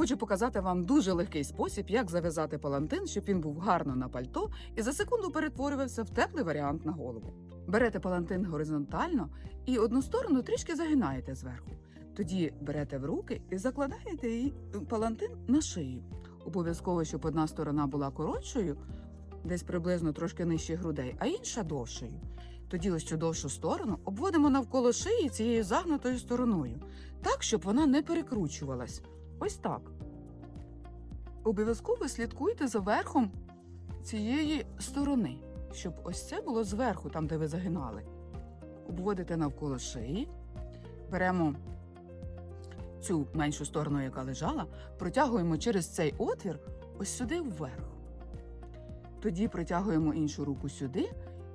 Хочу показати вам дуже легкий спосіб, як зав'язати палантин, щоб він був гарно на пальто і за секунду перетворювався в теплий варіант на голову. Берете палантин горизонтально і одну сторону трішки загинаєте зверху. Тоді берете в руки і закладаєте її палантин на шию. Обов'язково, щоб одна сторона була коротшою, десь приблизно трошки нижче грудей, а інша довшою. Тоді ось цю довшу сторону обводимо навколо шиї цією загнутою стороною, так, щоб вона не перекручувалась. Ось так. Обов'язково слідкуйте за верхом цієї сторони, щоб ось це було зверху, там, де ви загинали. Обводите навколо шиї, беремо цю меншу сторону, яка лежала, протягуємо через цей отвір ось сюди вверх. Тоді протягуємо іншу руку сюди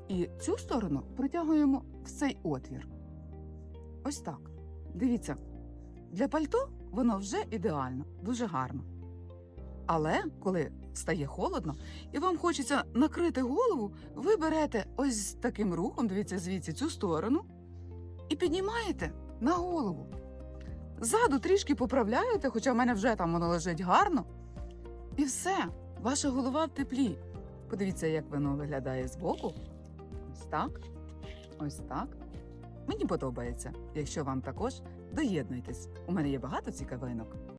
і цю сторону протягуємо в цей отвір. Ось так. Дивіться, для пальто воно вже ідеально, дуже гарно. Але коли стає холодно і вам хочеться накрити голову, ви берете ось таким рухом, дивіться звідси цю сторону, і піднімаєте на голову. Ззаду трішки поправляєте, хоча в мене вже там воно лежить гарно. І все, ваша голова в теплі. Подивіться, як воно виглядає збоку. Ось так. Ось так. Мені подобається. Якщо вам також, доєднуйтесь. У мене є багато цікавинок.